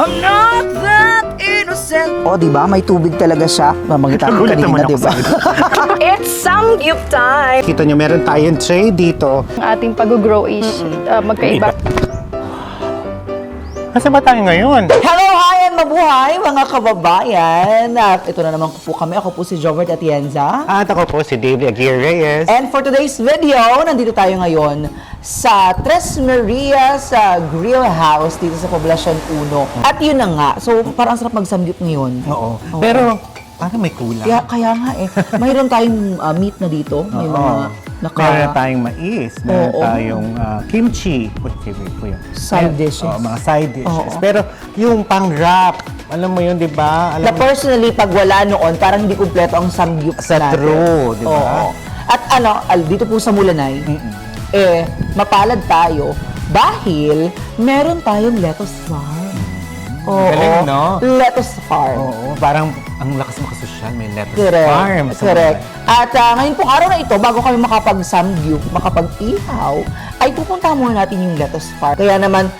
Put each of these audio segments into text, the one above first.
I'm not that innocent. O, di ba? May tubig talaga siya. Mamagita ko Nagulat naman kanina, ako di ba? It's samgyup time. Kita nyo, meron tayong tray dito. Ang ating pag-grow is uh, magkaiba. Kasi ba tayo ngayon? Hello, mabuhay mga kababayan. At ito na naman po kami. Ako po si Jovert Atienza. At ako po si David Aguirre Reyes. And for today's video, nandito tayo ngayon sa Tres Marias uh, Grill House dito sa Poblacion 1. At yun na nga, so parang sarap magsamgyup ngayon. Oo. Pero, parang may kulang. Kaya, kaya nga eh, mayroon tayong uh, meat na dito. May Oo. mga naka... Meron tayong mais, meron Oo. tayong ah, kimchi. Favorite ko yun? Side dishes. Oo, mga side dishes. Oo. Pero yung pang-wrap, alam mo yun, di ba? Na Alam mo, personally, pag wala noon, parang hindi kumpleto ang samgyup Sa natin. true, di ba? Oo. At ano, al, dito po sa Mulanay, eh, mapalad tayo dahil meron tayong lettuce farm. Oo. Galing, no? Lettuce farm. Oo, parang ang lakas makasosyal, may lettuce Correct. farm. Correct. At ah, ngayon pong araw na ito, bago kami makapag-samgyup, makapag-ihaw, ay pupunta muna natin yung lettuce farm. Kaya naman,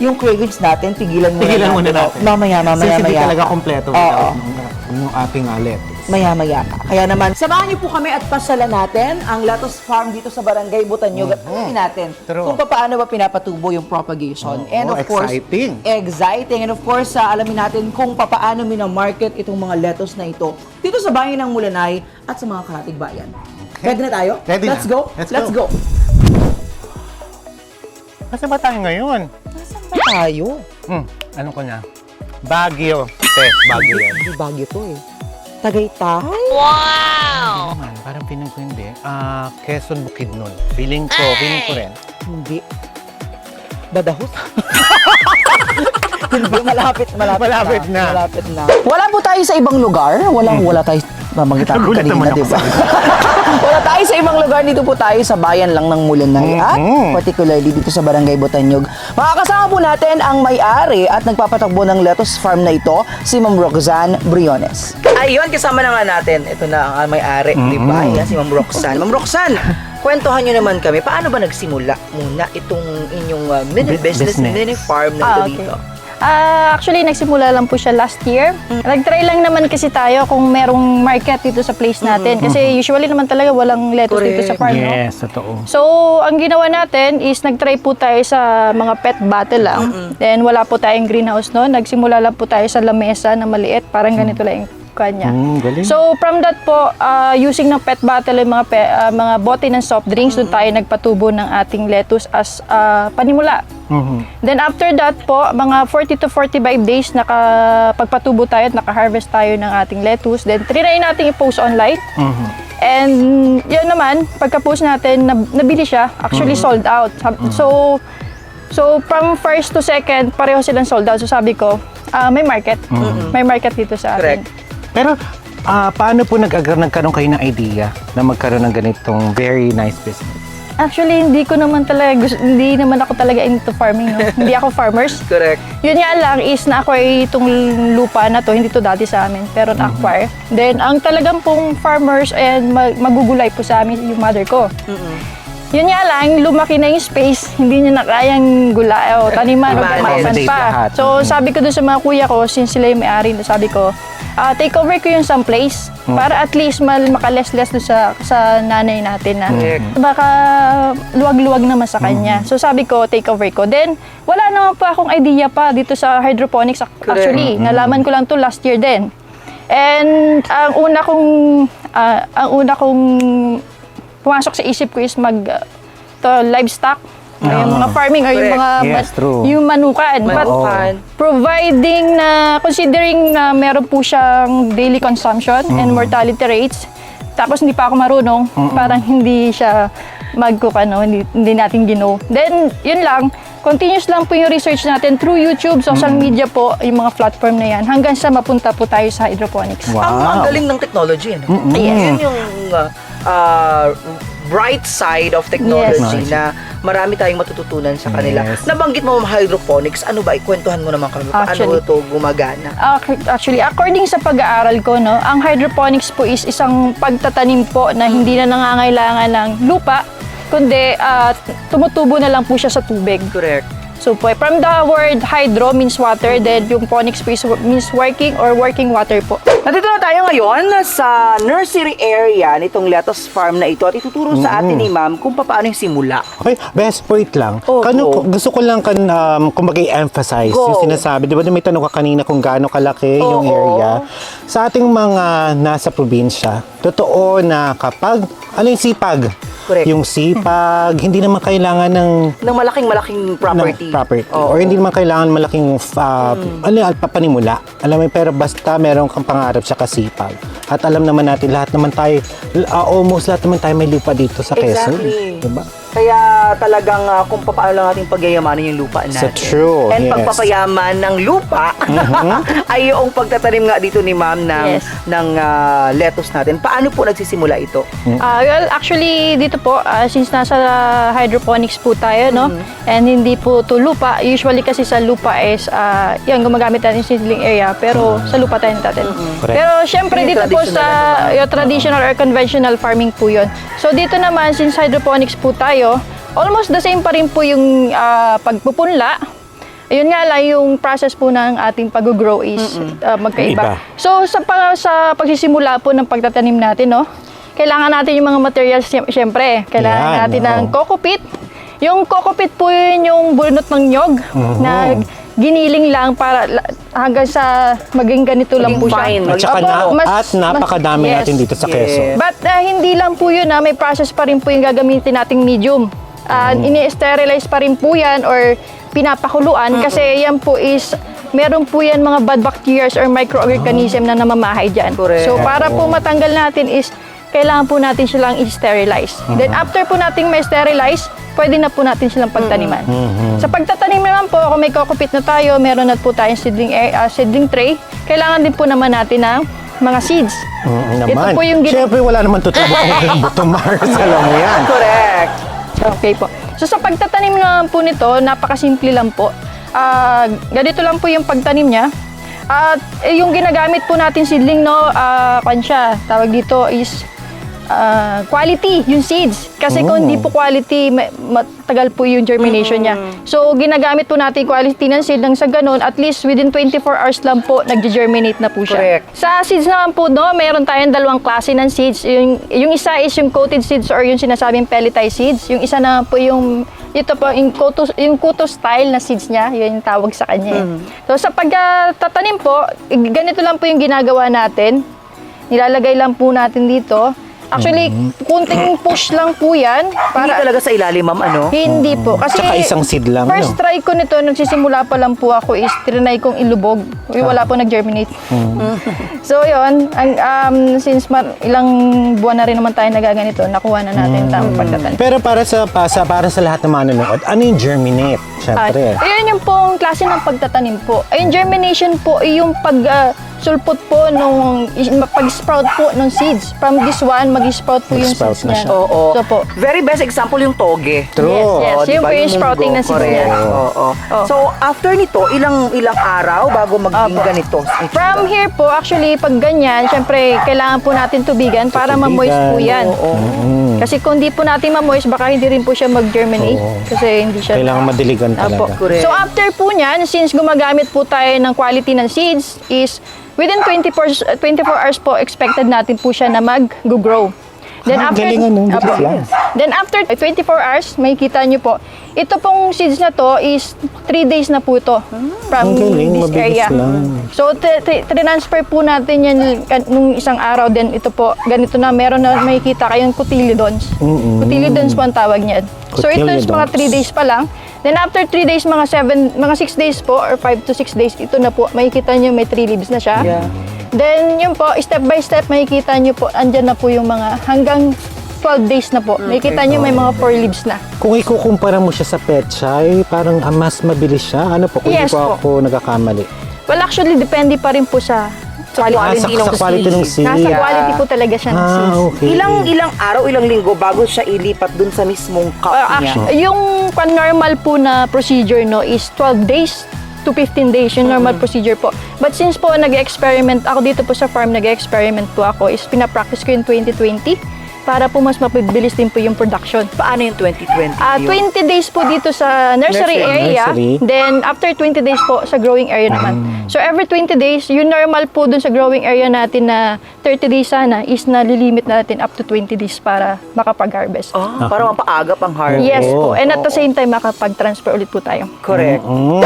yung cravings natin, tigilan muna Tigilan muna natin. natin. Mamaya, mamaya, Since hindi mamaya. talaga kompleto Oo. without yung, yung ating uh, lettuce. Maya-maya pa. Kaya naman, samahan niyo po kami at pasyalan natin ang lettuce farm dito sa Barangay Butanyog at alamin natin Mm-hmm. True. kung paano ba pinapatubo yung propagation. Oo, and of course, exciting. exciting. And of course, ah, alamin natin kung paano minamarket itong mga lettuce na ito dito sa bayan ng Mulanay at sa mga karatig bayan. Ready na tayo? Ready Let's na. go. Let's go. Kasi ba tayo ngayon? Nasaan ba tayo? Hmm, ano ko na? Baguio. Te, Baguio yan. Hindi bagyo to eh. Tagaytay? Ano naman, parang piling ko hindi. Ah, Quezon Bukidnon. Feeling ko, feeling ko rin. Hindi. Badahos? Hindi, malapit, malapit, Malapit na. Malapit na. Wala po tayo sa ibang lugar. Wala, wala tayo, mamagita ko kanina, di ba? wala tayo sa ibang lugar. Dito po tayo sa bayan lang ng Mulanay. At Mhm. particularly dito sa Barangay Botanyog. Makakasama po natin ang may-ari at nagpapatakbo ng lettuce farm na ito, si Ma'am Roxanne Briones. Ayun, kasama na nga natin. Ito na ang may-ari, di ba? Ayan, si Ma'am Roxanne. Ma'am Roxanne, kwentuhan nyo naman kami, paano ba nagsimula muna itong inyong uh, mini Bu- business, business. mini farm na ito Ah, okay. dito? Ah, actually, nagsimula lang po siya last year. Nag-try lang naman kasi tayo kung merong market dito sa place natin. Kasi usually naman talaga walang lettuce dito sa farm, no? Yes, totoo. So, ang ginawa natin is nag-try po tayo sa mga pet bottle lang. Then, wala po tayong greenhouse noon. Nagsimula lang po tayo sa lamesa na maliit. Parang ganito lang yung kanya. Mm, galing. So, from that po, ah, using ng pet bottle yung mga, pe- ah, mga bote ng soft drinks, doon tayo nagpatubo ng ating lettuce as ah, panimula. Mhm. Then after that po, mga 40 to 45 days nakapagpatubo tayo at naka-harvest tayo ng ating lettuce. Then trinay natin i-post online. Mhm. And yun naman, pagka-post natin, nab- nabili siya. Actually sold out. Sab- So, so from first to second, pareho silang sold out. So sabi ko, ah, may market. May market dito sa atin. Correct. Pero, ah, paano po nag nagkaroon kayo ng idea na magkaroon ng ganitong very nice business? Actually, hindi ko naman talaga, gusto, hindi naman ako talaga into farming. No? hindi ako farmers. Correct. Yun nga lang is na-acquire itong lupa na to, hindi to dati sa amin, pero na-acquire. Then, ang talagang pong farmers and mag- magugulay po sa amin yung mother ko. Yun nga lang, lumaki na yung space, hindi niya na kayang gulay o taniman o kamasan Accommodate pa. lahat. So, sabi ko doon sa mga kuya ko, since sila yung may-ari, sabi ko, ah, take over ko yung some place para at least mal makaless-less doon sa, sa nanay natin na baka luwag-luwag naman sa kanya. So, sabi ko, take over ko. Then, wala naman pa akong idea pa dito sa hydroponics ac- actually. Nalaman ko lang to last year din. And ang una kong ah, ang una kong pumasok sa isip ko is mag uh, to livestock o yung mga farming or yung mga Ah. Yes, true. yung manukan. But Manukan. providing na considering na meron po siyang daily consumption and mortality rates tapos hindi pa ako marunong, parang hindi siya magcook ano, hindi, hindi natin gino. Then, yun lang, continuous lang po yung research natin through YouTube, social media po, yung mga platform na yan, hanggang sa mapunta po tayo sa hydroponics. Wow. Ang, ang galing ng technology, ano? Yun yung uh, uh, bright side of technology Yes. na marami tayong matututunan sa kanila. Yes. Nabanggit mo ma'am, hydroponics, ano ba? Ikwentuhan mo naman kami. Paano Actually. ito gumagana? Ac- Actually, according sa pag-aaral ko, no, ang hydroponics po is isang pagtatanim po na hindi na nangangailangan ng lupa, kundi ah, tumutubo na lang po siya sa tubig. Correct. So po, from the word hydro means water, then yung phonics po is, means working or working water po. Nandito na tayo ngayon sa nursery area nitong lettuce farm na ito at ituturo sa atin ni ma'am kung paano yung simula. Okay, best point lang. Oo. Kano, gusto ko lang kan, um, kumbaga i-emphasize Go. yung sinasabi. Di ba may tanong ka kanina kung gaano kalaki yung Oo. area. Sa ating mga nasa probinsya, totoo na kapag, ano yung sipag? Correct. Yung sipag, hindi naman kailangan ng Ng malaking-malaking property. ng property. Oo. Or hindi naman kailangan malaking uh, ano, papanimula. Alam mo, pero basta meron kang pangarap sa kasipag. At alam naman natin, lahat naman tayo, uh, almost lahat naman tayo may lupa dito sa Quezon. Exactly. Diba? Kaya talagang ah, kung paano lang natin pagyayamanin yung lupa natin. So true, And yes. pagpapayaman ng lupa ay yung pagtatanim nga dito ni ma'am ng, Yes. ng ah, lettuce natin. Paano po nagsisimula ito? Ah, well, actually, dito po, ah, since nasa hydroponics po tayo, no? And hindi po to lupa. Usually kasi sa lupa is, ah, yan, gumagamit natin sa seedling area, pero sa lupa tayo natin. Correct. Pero syempre Yung dito po sa yung traditional or conventional farming po yun. So dito naman, since hydroponics po tayo, almost the same pa rin po yung ah, pagpupunla. Ayun nga lang, yung process po ng ating pag-grow is ah, magkaiba. Iba. So sa, pa, sa pagsisimula po ng pagtatanim natin, no? Kailangan natin yung mga materials, syem- syempre. Kailangan Yan, natin ng oo. coco pit. Yung coco pit po yun yung bunot ng nyog na giniling lang para la- hanggang sa maging ganito lang po siya. fine, At saka Opo, na, mas- at napakadami mas- natin yes. dito sa Yes. Quezon. But ah, hindi lang po yun na may process pa rin po yung gagamitin nating medium. Uh, Ini-sterilize pa rin po yan or pinapakuluan kasi yan po is meron po yan mga bad bacteria or microorganism na namamahay dyan. Correct. So para po matanggal natin is kailangan po natin silang i-sterilize. Then after po nating may sterilize, pwede na po natin silang pagtaniman. Sa pagtatanim naman po, kung may kokopit na tayo, meron na po tayong seedling, air- ah, seedling tray, kailangan din po naman natin ng mga seeds. Mm, Ito naman. po yung gina- Siyempre, wala naman tutrabaho ng buto Mars. Alam mo yan. Correct. Okay po. So sa pagtatanim naman po nito, napakasimple lang po. Ah, ganito lang po yung pagtanim niya. At eh, yung ginagamit po natin seedling, no, ah, kwan siya, tawag dito is ah, quality, yung seeds. Kasi kung hindi po quality, ma- matagal po yung germination niya. So, ginagamit po natin quality ng seed nang sa ganun, at least within 24 hours lang po, nag-germinate na po siya. Correct. Sa seeds naman po, no, meron tayong dalawang klase ng seeds. Yung, yung isa is yung coated seeds or yung sinasabing pelletized seeds. Yung isa na po yung ito po, yung kuto, yung kuto style na seeds niya, yun yung tawag sa kanya. eh. So sa pagtatanim po, ganito lang po yung ginagawa natin. Nilalagay lang po natin dito. Actually, kunting push lang po yan. Hindi Para talaga sa ilalim, ma'am, ano? hindi po. Kasi Tsaka isang seed lang, First no? try ko nito, nagsisimula pa lang po ako is trinay kong ilubog. Uy, wala po nag-germinate. so yun, ang, um, since mar- ilang buwan na rin naman tayo nagaganito, nakuha na natin tamang pagtatanim. Pero para sa, pa- sa para sa lahat ng manonood, ano yung germinate? At, Siyempre. ayun yung pong klase ng pagtatanim po. Ayun, germination po, ay yung pag ah, sulpot po nung pag-sprout po ng seeds. From this one, mag-sprout po yung Mag-sprout seeds na niya. siya. Oo. So po. Very best example yung toge. True. Yes, yes. Oo, Yun diba? po yung sprouting na seeds Correct. niya. Oo. Oh. So, after nito, ilang ilang araw bago maging Opo. ganito? From here po, actually, pag ganyan, syempre, kailangan po natin tubigan para ma-moist po yan. Oo. Kasi kung di po natin ma-moist, baka hindi rin po siya mag-germinate. Oo. Kasi hindi siya... Kailangan madiligan Apo. talaga. Correct. So after po niyan, since gumagamit po tayo ng quality ng seeds, is within 24, 24 hours po, expected natin po siya na mag-grow. Then Ah, galing ano, bilis lang. Then after 24 hours, may kita nyo po, ito pong seeds na to is 3 days na po ito from Ang galing, this mabilis area. lang. So, t- t- transfer po natin yan kan- nung isang araw. Then ito po, ganito na, meron na makikita kayong cotyledons. Cotyledons po ang tawag niyan. So, ito is mga 3 days pa lang. Then after 3 days, mga 7, mga 6 days po, or 5 to 6 days, ito na po, makikita nyo may 3 leaves na siya. Yeah. Then, yun po, step by step, makikita nyo po, andyan na po yung mga hanggang 12 days na po. Makikita nyo may mga 4 leaves na. Kung ikukumpara mo siya sa petchay, parang ah, mas mabilis siya. Ano po, kung Yes hindi po po. ako nagkakamali. Well, actually, depende pa rin po sa quality. Ah, sa, Quality sa ng quality ng seed. Nasa Yeah. quality po talaga siya ng Ah, seeds. okay. Ilang ilang araw, ilang linggo bago siya ilipat dun sa mismong cup Uh, niya? yung pan normal po na procedure no is 12 days to 15 days yung normal procedure po. But since po nag-experiment ako dito po sa farm, nag-experiment po ako is pinapractice ko yung 2020. Para po mas mapabilis din po yung production. Paano yung 2020? Ah, Yung- 20 days po dito sa nursery, Nursery. area. Nursery. Then, after 20 days po sa growing area naman. So, every 20 days, yung normal po dun sa growing area natin na 30 days sana is nalilimit natin up to 20 days para makapag-harvest. Oh, para mapaagap ang harvest. Yes Oo. po. And at the same time, makapag-transfer ulit po tayo. Correct.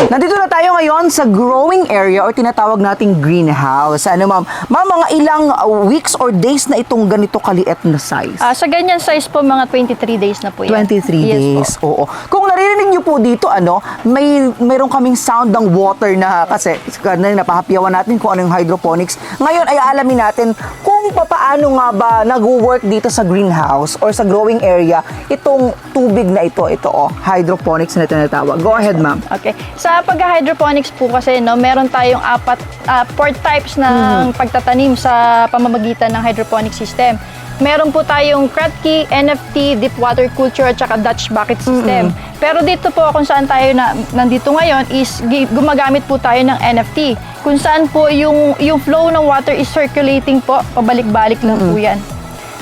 Nandito na tayo ngayon sa growing area or tinatawag nating greenhouse. Ano ma'am? Ma'am, mga ilang uh, weeks or days na itong ganito kaliit na size? Ah, sa ganyan size po, mga 23 days na po yan. 23 Yes days. Po. Oo. Kung naririnig niyo po dito, ano, may mayroon kaming sound ng water na kasi kanina napahapyawan natin kung ano yung hydroponics. Ngayon ay alamin natin kung papaano nga ba nag-work dito sa greenhouse or sa growing area itong tubig na ito, ito oh, hydroponics na tinatawag. Go ahead, ma'am. Okay. Sa pag-hydroponics po kasi, no, meron tayong apat, ah, four types ng pagtatanim sa pamamagitan ng hydroponic system. Meron po tayong Kratky, NFT, deep water culture, at saka Dutch bucket system. Pero dito po kung saan tayo na, nandito ngayon is gumagamit po tayo ng NFT. Kung saan po yung, yung flow ng water is circulating po, pabalik-balik lang po yan.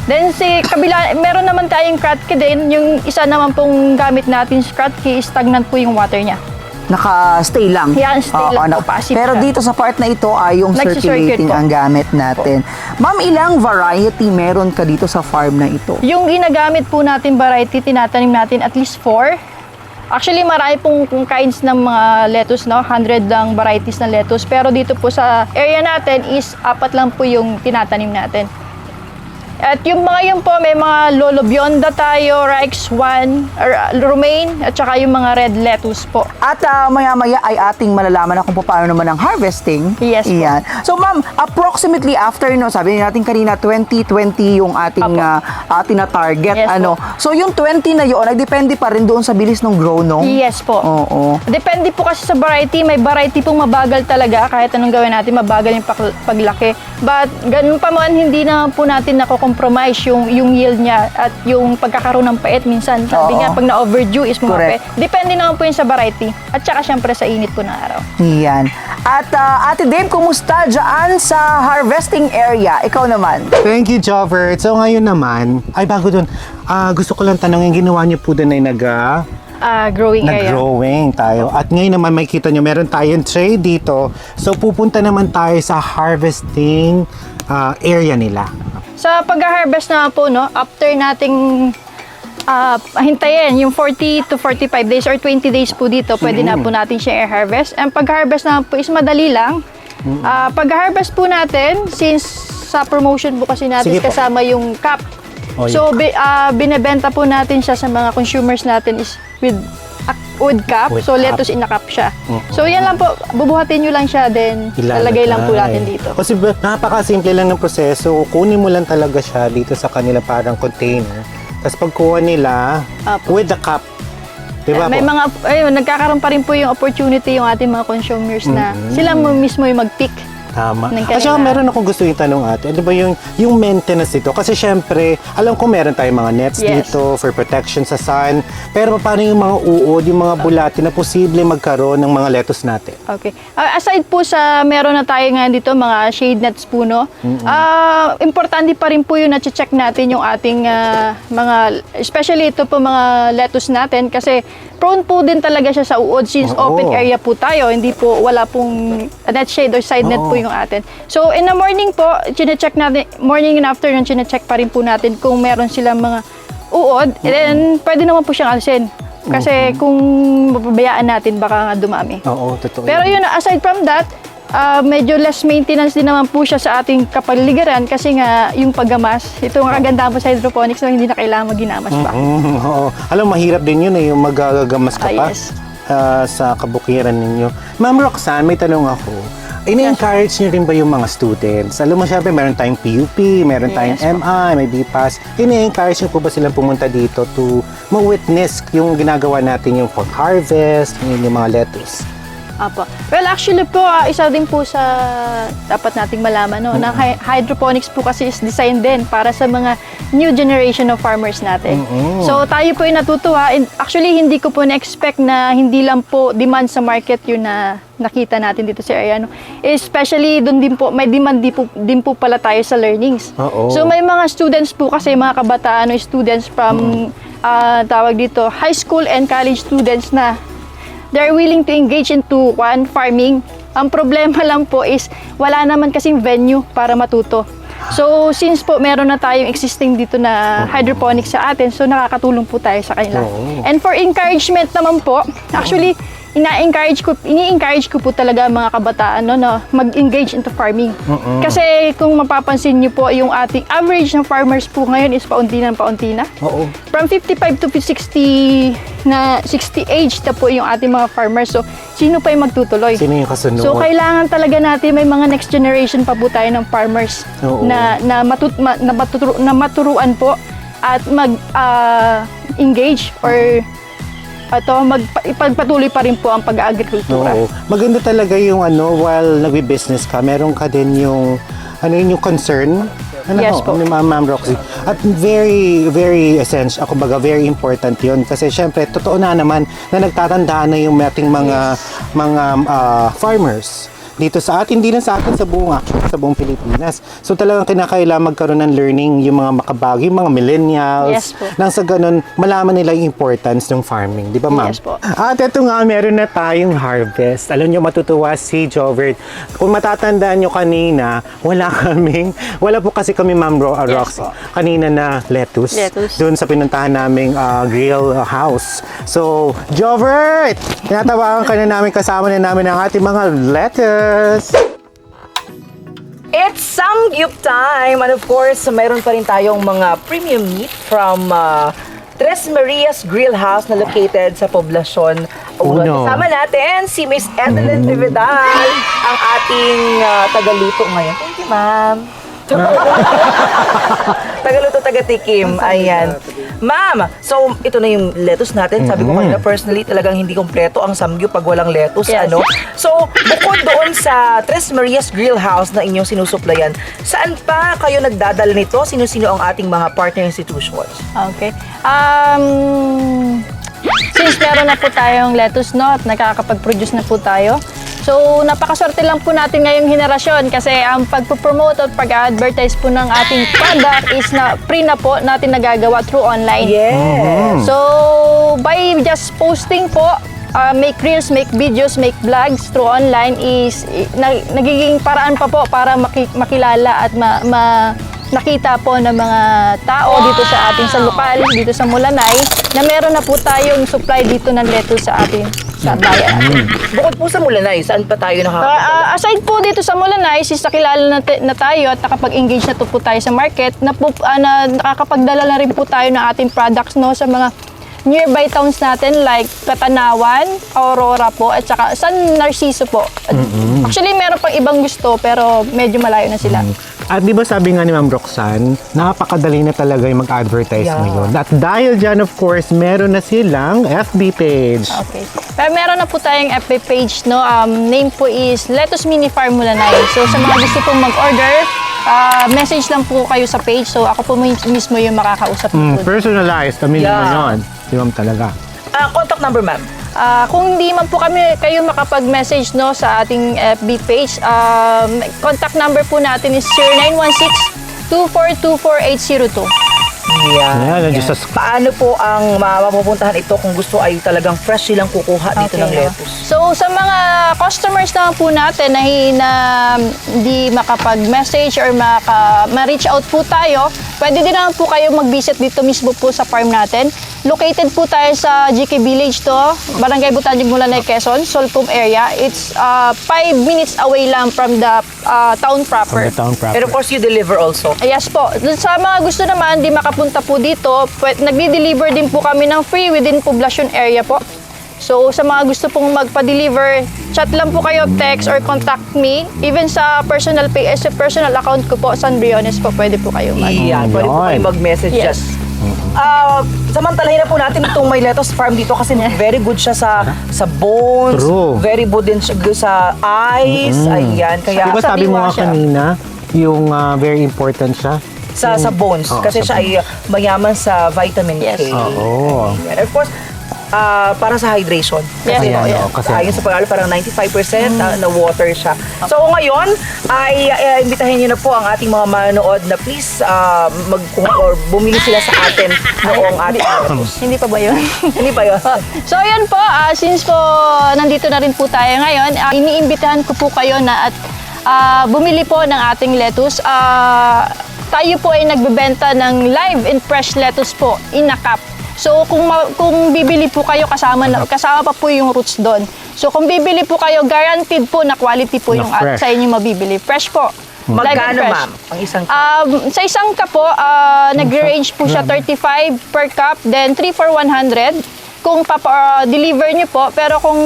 Then si kabila, meron naman tayong Kratky din. Yung isa naman pong gamit natin Kratky, stagnant po yung water niya. Naka-stay lang. Yan, stay lang na- po, passive Pero dito sa part na ito ay yung Nagsisirculate circulating po. ang gamit natin. Ma'am, ilang variety meron ka dito sa farm na ito? Yung ginagamit po natin variety, tinatanim natin at least four. Actually, marami pong pong kinds ng mga lettuce, no? 100 lang varieties ng lettuce. Pero dito po sa area natin is apat lang po yung tinatanim natin. At yung mga yun po, may mga Lolo Bionda tayo, Rex 1, or, uh, romaine, at saka yung mga red lettuce po. At ah, maya-maya ay ating malalaman na kung paano naman ang harvesting. Yes po. Iyan. So ma'am, approximately after, no, sabi natin kanina, 2020 yung ating Apo. uh, ating na target. Yes ano. So yung 20 na yun, nagdepende pa rin doon sa bilis ng grow, no? Yes po. Oo. Depende po kasi sa variety. May variety pong mabagal talaga. Kahit anong gawin natin, mabagal yung paglaki. But ganun pa man, hindi na po natin nako-compromise yung, yung yield niya at yung pagkakaroon ng pait. Minsan, sabi Oo. nga, pag na-overdue is Correct. mga Depende naman po yun sa variety. At saka syempre sa init po ng araw. Iyan. At ah, Ate Dave, kumusta dyan sa harvesting area? Ikaw naman. Thank you, Jovert. So ngayon naman, ay bago dun, ah, gusto ko lang tanongin, ginawa niyo po doon ay nag, ah, Ah, growing area. nag-growing tayo. At ngayon naman, may kita nyo, meron tayong tray dito. So pupunta naman tayo sa harvesting ah, area nila. Sa pag-harvest na po, no, after nating ah, hintayin yung 40 to 45 days or 20 days po dito, pwede na po natin siya i-harvest. And pag-harvest na po is madali lang. Ah, pag-harvest po natin, since sa promotion po kasi natin Sige po. kasama yung cap. Oh, so, bi- ah, binebenta po natin siya sa mga consumers natin is with wood cap. With so, lettuce in a cap siya. So, yan lang po. Bubuhatin nyo lang siya, then lalagay lang po natin dito. Kasi napakasimple lang ng proseso. Kunin mo lang talaga siya dito sa kanila parang container. Tapos pagkuha nila, Apo. with the cup. Diba May po? mga, ayun, nagkakaroon pa rin po yung opportunity yung ating mga consumers na sila mo mismo yung mag-pick. Tama. At saka meron akong gusto yung tanong ate. Ano ba yung, yung maintenance dito? Kasi syempre, alam ko meron tayong mga nets Yes. dito for protection sa sun. Pero paano yung mga uod, yung mga bulati na posible magkaroon ng mga lettuce natin? Okay. Ah, aside po sa meron na tayo ngayon dito, mga shade nets po, no? Ah, importante pa rin po yung na-check natin yung ating ah, mga, especially ito po mga lettuce natin kasi prone po din talaga siya sa uod since Oo. open area po tayo. Hindi po, wala pong net shade or side net Oo. po yung atin. So, in the morning po, chine-check natin, morning and afternoon, chine-check pa rin po natin kung meron silang mga uod. And then, pwede naman po siyang alisin. Kasi kung mapabayaan natin, baka nga dumami. Oo, totoo. Pero yun, aside from that, ah, medyo less maintenance din naman po siya sa ating kapaligiran kasi nga yung paggamas, ito ang kagandahan po sa hydroponics na hindi na kailangan maginamas pa. Mm, oo. Alam, mahirap din yun eh, yung magagamas ka Ah, pa yes. ah, sa kabukiran ninyo. Ma'am Roxanne, may tanong ako. Ina-encourage niyo rin ba yung mga students? Alam mo, syempre, meron tayong PUP, meron tayong Yes po. MI, may BPAS. Ina-encourage niyo po ba silang pumunta dito to ma-witness yung ginagawa natin yung for harvest, yung, yung mga lettuce? Apo. Well, actually po, ah, isa din po sa dapat nating malaman, no, na hy- hydroponics po kasi is designed din para sa mga new generation of farmers natin. So, tayo po yung natutuwa. And actually, hindi ko po na-expect na hindi lang po demand sa market yun na nakita natin dito sa area. No? Especially, doon din po, may demand din po, din po pala tayo sa learnings. Oo. So, may mga students po kasi, mga kabataan, no, students from, ah, tawag dito, high school and college students na they're willing to engage into one farming. Ang problema lang po is wala naman kasing venue para matuto. So, since po meron na tayong existing dito na hydroponics sa atin, so nakakatulong po tayo sa kanila. And for encouragement naman po, actually, ina-encourage ko, ini-encourage ko po talaga mga kabataan no, na mag-engage into farming. Kasi kung mapapansin niyo po, yung ating average ng farmers po ngayon is paunti na paunti na. Oo. From 55 to 60 na 60 age na po yung ating mga farmers. So, sino pa yung magtutuloy? Sino yung kasunod? So, kailangan talaga natin may mga next generation pa po tayo ng farmers Oo. na na, matut, ma- na, matuturu- na maturuan po at mag ah, engage or ato mag ipagpatuloy pa rin po ang pag-agrikultura. Oo. Maganda talaga yung ano, while nagbi-business ka, meron ka din yung, ano yun, yung concern. Ano Yes po. ni Ma'am Ma'am Roxy. At very, very essential, ako baga, very important yun. Kasi syempre, totoo na naman na nagtatandaan na yung ating mga, mga ah, farmers dito sa atin, hindi na sa atin, sa buong actually, sa buong Pilipinas. So talagang kinakailangan magkaroon ng learning yung mga makabagi, yung mga millennials. Yes po. Nang sa ganun, malaman nila yung importance ng farming. Di ba, ma'am? Yes po. At ito nga, meron na tayong harvest. Alam nyo, matutuwa si Jovert. Kung matatandaan nyo kanina, wala kaming, wala po kasi kami, Ma'am Ro- uh, Yes Roxy, po. kanina na lettuce. Lettuce. Doon sa pinuntahan naming uh, grill uh, house. So, Jovert! Tinatawagan ka na namin, kasama na namin ang ating mga lettuce. It's Samgyup time! And of course, mayroon pa rin tayong mga premium meat from uh, Tres Marias Grill House na located sa Poblacion Uno. Uno. Kasama natin si Miss Evelyn Vividal, ang ating uh, tagaluto ngayon. Thank you, ma'am. tagaluto, taga-tikim. Ayan. Ma'am, so ito na yung lettuce natin. Sabi ko kanina, personally, talagang hindi kompleto ang samgyup pag walang lettuce. Yes. Ano? So, bukod doon sa Tres Marias Grill House na inyong sinusuplayan, saan pa kayo nagdadala nito? Sino-sino ang ating mga partner institutions? Okay. Um, since meron na po tayong lettuce no, at nakakapag-produce na po tayo, so napakaswerte lang po natin ngayong henerasyon kasi ang pagpo-promote at pag-advertise po ng ating product is na free na po natin nagagawa through online. Yes. So, by just posting po, uh, make reels, make videos, make vlogs through online is i- na, nagiging paraan pa po para maki- makilala at ma, ma- nakita po ng mga tao dito sa ating sa lokal, dito sa Mulanay, na meron na po tayong supply dito ng lettuce sa ating sa bayan natin. Bukod po sa Mulanay, saan pa tayo nakaka... Uh, uh, aside po dito sa Mulanay, since nakilala na, t- na tayo at nakapag-engage na to po tayo sa market, na, po, ah, na nakakapagdala na rin po tayo ng ating products no, sa mga nearby towns natin like Katanawan, Aurora po, at saka San Narciso po. Actually, meron pang ibang gusto pero medyo malayo na sila. At di ba sabi nga ni Ma'am Roxanne, napakadali na talaga yung mag-advertise Yeah. ngayon. At dahil dyan, of course, meron na silang FB page. Okay. Pero meron na po tayong FB page, no? Um, name po is Lettuce Mini Farm Mulanay. So, sa mga gusto pong mag-order, ah, message lang po kayo sa page. So, ako po mismo yung makakausap Mm, po. personalized, aminin mo Yeah. yun. Si Ma'am talaga. Ah, contact number, ma'am. Ah, kung hindi man po kami kayo makapag-message no sa ating FB page, um, contact number po natin is 0916-2424802. Yeah. Ayan, nandiyan sa Paano po ang ma- mapupuntahan ito kung gusto ay talagang fresh silang kukuha dito ng no? lettuce? So, sa mga customers naman po natin na, hi- na hindi makapag-message or maka, ma-reach out po tayo, pwede din naman po kayo mag-visit dito mismo po sa farm natin. Located po tayo sa GK Village to, Barangay Butanjig Mulanay, Quezon, Solpum area. It's 5 minutes away lang from the uh, town From proper. the town proper. And of course, you deliver also. Yes po. Sa mga gusto naman, di makapunta po dito, nagdi-deliver din po kami ng free within poblacion area po. So, sa mga gusto pong magpa-deliver, chat lang po kayo, text or contact me. Even sa personal pay, eh, sa personal account ko po, San Briones po, pwede po kayo mag- Yan, pwede po kayo mag-message Yes. dyan. Ah, samantalahin na po natin itong may lettuce farm dito kasi very good siya sa sa bones, True. very good din siya sa eyes, ayan. Kaya Di ba sa sabi mo diwa nga siya. kanina, yung ah, very important siya? sa sa bones Oo, kasi sa siya ay mayaman sa vitamin Yes. K. Oo. And of course, ah, para sa hydration. Yes, Kasi, po, Ayan, yes. oo, kasi ayon sa pag parang 95% na, na water siya. So ngayon, ay uh, imbitahin niyo na po ang ating mga manonood na please ah, mag or bumili sila sa atin noong ating Hindi pa ba yun? Hindi ba yun? So ayan po, ah, since po nandito na rin po tayo ngayon, ah, iniimbitahan ko po kayo na at ah, bumili po ng ating lettuce. Ah, tayo po ay nagbebenta ng live and fresh lettuce po in a cup. So kung ma- kung bibili po kayo kasama na, kasama pa po yung roots doon. So kung bibili po kayo, guaranteed po na quality po Na yung at fresh. sa inyo mabibili. Fresh po. And Magkano ma'am ang isang Um, sa isang cup po, ah, nag-range po siya 35 per cup, then 3 for 100 kung papa-deliver niyo po. Pero kung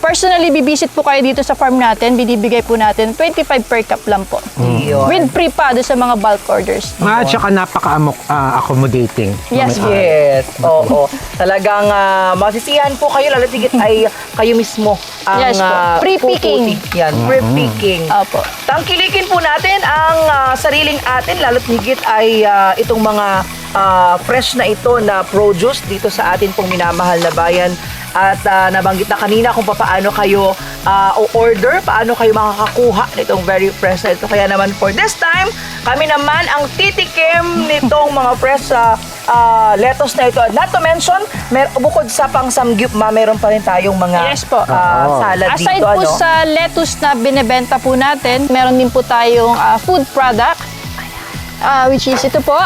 personally bibisit po kayo dito sa farm natin, binibigay po natin 25 per cup lang po. Yun. With free pa doon sa mga bulk orders. At saka napaka-accommodating. Yes, po. Yes, oo. Talagang ah, masisiyahan po kayo, lalo tigit ay kayo mismo ang Yes po. ah, Pre-picking. puputi. Yan, pre-picking. Opo. Tangkilikin po natin ang ah, sariling atin, lalo't higit ay ah, itong mga ah, fresh na ito na produce dito sa atin pong minamahal na bayan. At ah, nabanggit na kanina kung paano kayo ah, o-order, paano kayo makakakuha nitong very fresh na ito. Kaya naman for this time, kami naman ang titikim nitong mga fresh ah, ah, lettuce na ito. Not to mention, mer- bukod sa pang samgyup, ma, meron pa rin tayong mga Yes po. Oo. salad Aside dito. po ano? sa lettuce na binebenta po natin, meron din po tayong ah, food product, ah, which is ito po,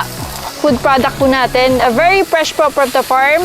food product po natin. A very fresh po from the farm.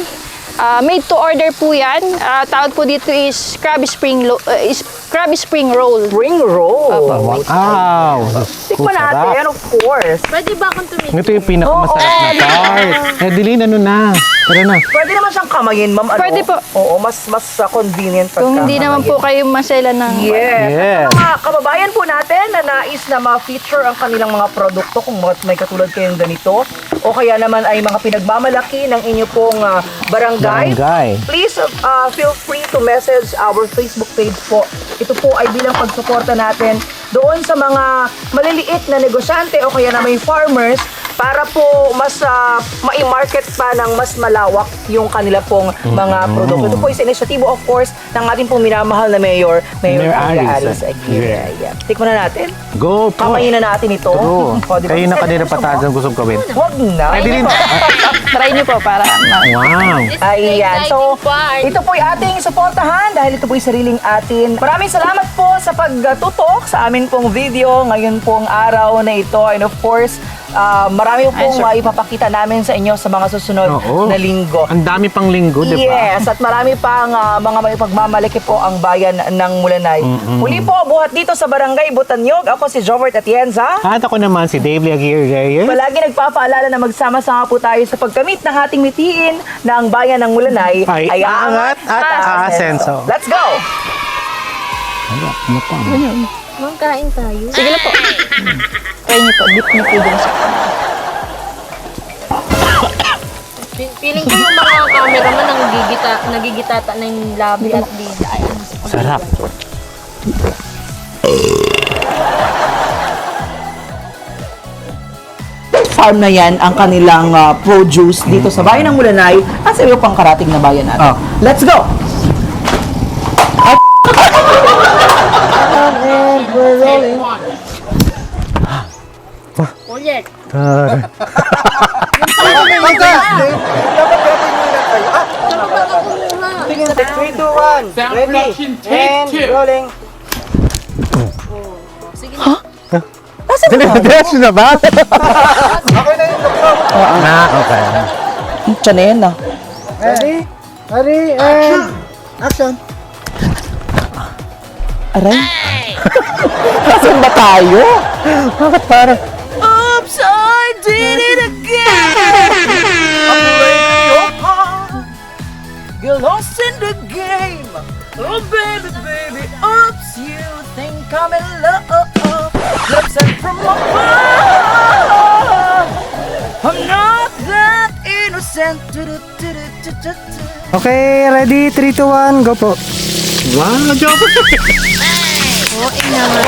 Ah, made to order po yan. Ah, tawag po dito is Krabby Spring, Lo- ah, is Krabby Spring Roll. Spring roll. Wow! Tikman natin, of course. Pwede ba akong tumingin? Ito yung pinakamasarap na part. Eh, Dilin, ano na? Tara na. Pwede naman siyang kamayin, ma'am. Ano? Pwede po. Oo, mas mas uh, convenient pagka Kung hindi naman po kayo masela ng... Yes. Yes. At mga kababayan po natin na nais na ma-feature ang kanilang mga produkto kung mga- may katulad kayong ganito o kaya naman ay mga pinagmamalaki ng inyo pong ah, barangay. Barangay. Please uh, feel free to message our Facebook page po. Ito po ay bilang pagsuporta natin doon sa mga maliliit na negosyante o kaya na may farmers para po mas ah, mai-market pa ng mas malawak yung kanila pong mga produkto. Ito po is inisyatibo of course ng ating pong minamahal na mayor, Mayor, Mayor Aris. Aris Aguirre. Ayan. Tikman na natin. Go po. Kamayin na natin ito. True. O, di ba? Kayo na kanina gusto pataas ang gustong gawin. Huwag na. Ay, Dilin. Try nyo po para... Wow! Ayan. So, ito po yung ating suportahan dahil ito po yung sariling atin. Maraming salamat po sa pagtutok sa amin pong video ngayon pong araw na ito. And of course, ah, marami pong sir. uh, ipapakita namin sa inyo sa mga susunod Oo. na linggo. Ang dami pang linggo, di ba? Yes, at marami pang ah, mga may pagmamalaki po ang bayan ng Mulanay. Muli po, buhat dito sa Barangay Butanyog. Ako si Jobert Atienza. At ako naman si Dave Aguirre Reyes. Palagi nagpapaalala na magsama-sama po tayo sa pagkamit ng ating mitiin na ang bayan ng Mulanay Ay aangat at aasenso. Let's go! Ano pa? Ma'am, kain tayo. Sige lang po. Try nyo po. Dip nyo po dun sa... Fe- Feeling ko yung mga cameraman nagigita, nagigitata na yung labi at dila. Ayan. Sarap. farm na yan ang kanilang ah, produce dito sa bayan ng Mulanay at sa iba pang karating na bayan natin. Oh. Let's go! Ulit. Three, two, one. Ready? And rolling. Diretso na ba? Na, okay. Tiyan na yan ah. Ready? Ready and action. Aray. Saan ba tayo? Bakit parang... Did it again! Your. You're lost in the game. Oh, baby, baby, oops, you think I'm in love. Listen from afar. I'm not that Okay, ready? 3, 2, 1, go po. Wow, joke! Oo, eh naman.